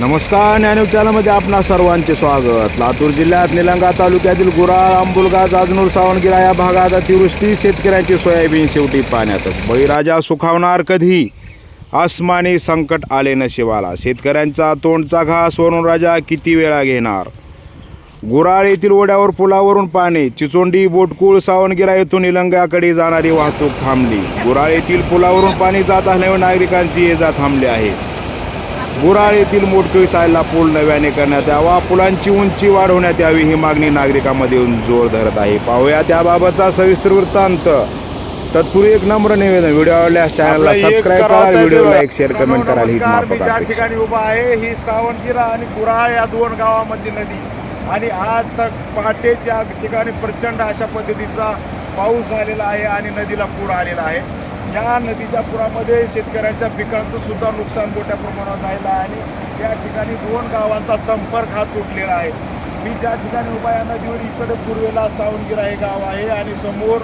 नमस्कार ज्ञानव चॅनलमध्ये आपणा सर्वांचे स्वागत. लातूर जिल्ह्यात निलंगा तालुक्यातील गुराळ आंबुलगा जाजनूर सावणगिरा या भागात अतिवृष्टी शेतकऱ्यांची सोयाबीन शेवटी पाण्यातच. बळीराजा सुखावणार कधी? आसमानी संकट आले नशिबाला. शेतकऱ्यांचा तोंडचा घास वरून राजा किती वेळा घेणार? गुराळ येथील ओढ्यावर पुलावरून पाणी चिचोंडी बोटकुळ सावणगिरा येथून निलंगाकडे जाणारी वाहतूक थांबली. गुराळ येथील पुलावरून पाणी जात असल्यामुळे नागरिकांची ये जा थांबली आहे. गुराळ येथील मोटकळी सायला पूल नव्याने करण्यात यावा. पुलांची उंची वाढवण्यात यावी ही मागणी नागरिकांमध्ये येऊन जोर धरत आहे. पाहूया त्याबाबतचा सविस्तर वृत्तांत. तत्पूर्वी एक नम्र निवेदन व्हिडिओ आवडल्यास चॅनलला सबस्क्राईब करा व्हिडिओ. लाईक शेअर कमेंट करा मी माफक ज्या. ठिकाणी उभा आहे ही सावणगिरा आणि कुराळ या दोन गावामधली नदी. आणि आज पहाटेच्या ठिकाणी प्रचंड अशा पद्धतीचा पाऊस झालेला आहे आणि नदीला पूर आलेला आहे. या नदीच्या पुरामध्ये शेतकऱ्यांच्या पिकांचं सुद्धा नुकसान मोठ्या प्रमाणात राहिलं आहे आणि या ठिकाणी दोन गावांचा संपर्क हा तुटलेला आहे. मी ज्या ठिकाणी उभा या नदीवर इकडे पूर्वेला सावणगिरा हे गाव आहे आणि समोर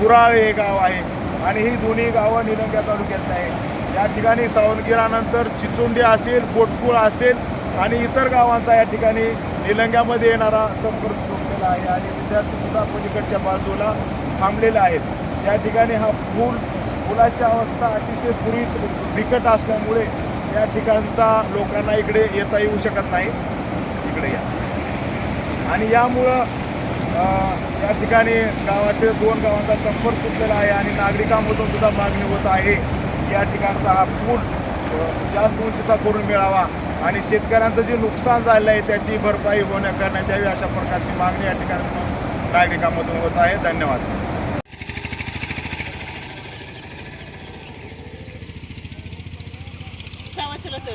कुराळ हे गाव आहे. आणि ही दोन्ही गावं निलंग्या तालुक्यात आहे या ठिकाणी सावनगिरानंतर चिचोंडी असेल पोटकुळ असेल आणि इतर गावांचा या ठिकाणी निलंग्यामध्ये येणारा संपर्क तुटलेला आहे आणि विद्यार्थी सुद्धा पलीकडच्या बाजूला थांबलेला आहेत. या ठिकाणी हा पूल पुलाची अवस्था अतिशय पुरी बिकट असल्यामुळे या ठिकाणचा लोकांना इकडे येता येऊ शकत नाही. इकडे या. आणि यामुळं या ठिकाणी गावाचे दोन गावांचा संपर्क तुटलेला आहे आणि नागरिकांमधून सुद्धा मागणी होत आहे. की या ठिकाणचा हा पूल जास्त उंचीचा करून मिळावा आणि शेतकऱ्यांचं जे नुकसान झालं आहे त्याची भरपाई होण्या करण्यात यावी अशा प्रकारची मागणी या ठिकाणी नागरिकांमधून होत आहे. धन्यवाद. আছে